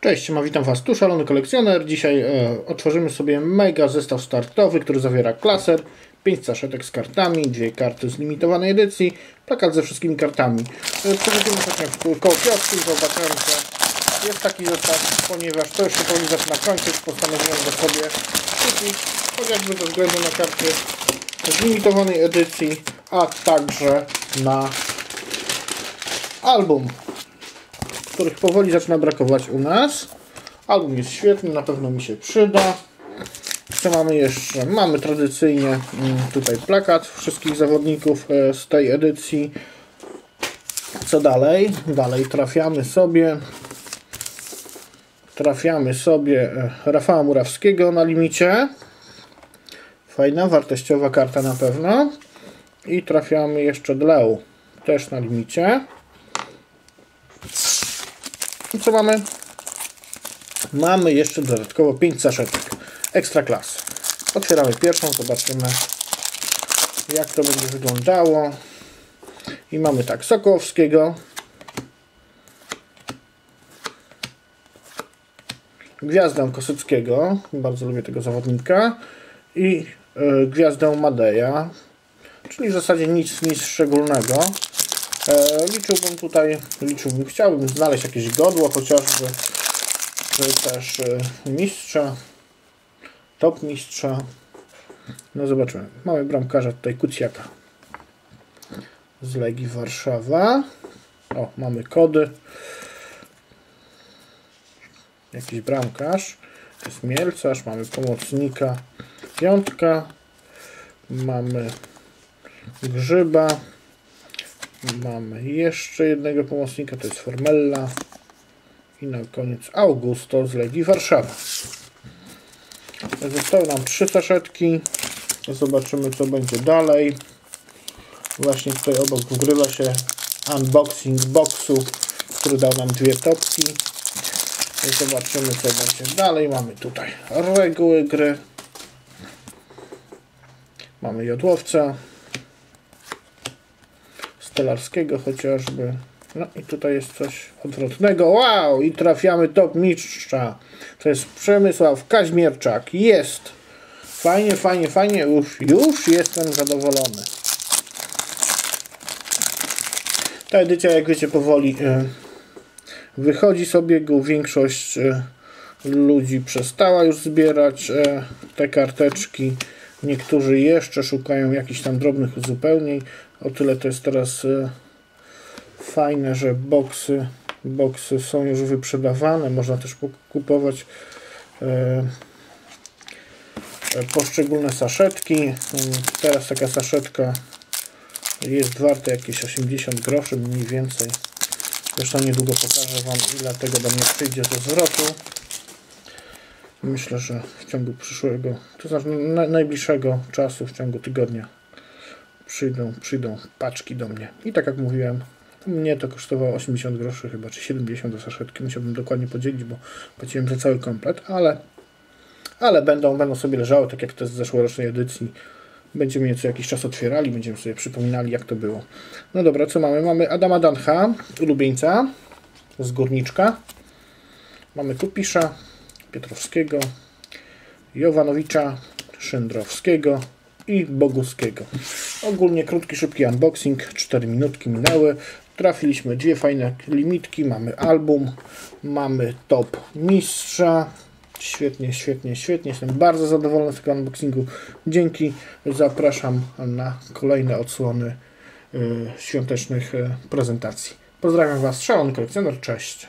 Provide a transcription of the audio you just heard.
Cześć, ma witam Was tu, Szalony Kolekcjoner. Dzisiaj e, otworzymy sobie mega zestaw startowy, który zawiera klaser, 5 saszetek z kartami, dwie karty z limitowanej edycji, plakat ze wszystkimi kartami. E, Przechodzimy w koło kiosku i zobaczyłem, że jest taki zestaw, ponieważ to już się powoli zaczyna kończyć, postanowiłem go sobie kupić, chociażby ze względu na karty z limitowanej edycji, a także na album których powoli zaczyna brakować u nas. Album jest świetny, na pewno mi się przyda. Co mamy jeszcze? Mamy tradycyjnie mm, tutaj plakat wszystkich zawodników e, z tej edycji. Co dalej? Dalej trafiamy sobie trafiamy sobie e, Rafała Murawskiego na limicie. Fajna, wartościowa karta na pewno. I trafiamy jeszcze Dleu, też na limicie. I co mamy? Mamy jeszcze dodatkowo 5 saszetek. Ekstra klas. Otwieramy pierwszą, zobaczymy jak to będzie wyglądało. I mamy tak, Sokołowskiego. Gwiazdę Kosyckiego. Bardzo lubię tego zawodnika. I y, Gwiazdę Madeja. Czyli w zasadzie nic, nic szczególnego. E, liczyłbym tutaj, liczyłbym, chciałbym znaleźć jakieś godło chociażby, też e, mistrza, top mistrza. No zobaczymy. Mamy bramkarza tutaj Kucjaka z Legii Warszawa. O, mamy kody. Jakiś bramkarz. To jest Mielcarz. Mamy pomocnika Piątka. Mamy Grzyba. Mamy jeszcze jednego pomocnika, to jest Formella. I na koniec Augusto z Legii Warszawa. Zostały nam trzy saszetki. Zobaczymy co będzie dalej. Właśnie tutaj obok wgrywa się unboxing boxu, który dał nam dwie topki. Zobaczymy co będzie dalej. Mamy tutaj reguły gry. Mamy jodłowca. Stelarskiego chociażby. No i tutaj jest coś odwrotnego. Wow! I trafiamy top mistrza. To jest Przemysław Kaźmierczak. Jest! Fajnie, fajnie, fajnie. Już, już jestem zadowolony. Ta edycja, jak wiecie, powoli y, wychodzi sobie. Go większość y, ludzi przestała już zbierać y, te karteczki. Niektórzy jeszcze szukają jakichś tam drobnych uzupełnień. O tyle to jest teraz e, fajne, że boksy, boksy są już wyprzedawane. Można też kupować e, e, poszczególne saszetki. Teraz taka saszetka jest warta jakieś 80 groszy mniej więcej. Zresztą niedługo pokażę Wam ile tego do mnie przyjdzie ze zwrotu. Myślę, że w ciągu przyszłego, to znaczy na, najbliższego czasu, w ciągu tygodnia przyjdą, przyjdą paczki do mnie. I tak jak mówiłem, mnie to kosztowało 80 groszy chyba, czy 70 do saszetki. Musiałbym dokładnie podzielić, bo płaciłem za cały komplet, ale, ale będą, będą sobie leżały, tak jak te z zeszłorocznej edycji. Będziemy je co jakiś czas otwierali, będziemy sobie przypominali, jak to było. No dobra, co mamy? Mamy Adama Dancha, ulubieńca z Górniczka. Mamy Kupisza, Piotrowskiego, Jowanowicza, Szyndrowskiego i Boguskiego. Ogólnie krótki, szybki unboxing, 4 minutki minęły. Trafiliśmy dwie fajne limitki, mamy album, mamy top mistrza. Świetnie, świetnie, świetnie. Jestem bardzo zadowolony z tego unboxingu. Dzięki. Zapraszam na kolejne odsłony y, świątecznych y, prezentacji. Pozdrawiam Was, szalony kolekcjoner. Cześć.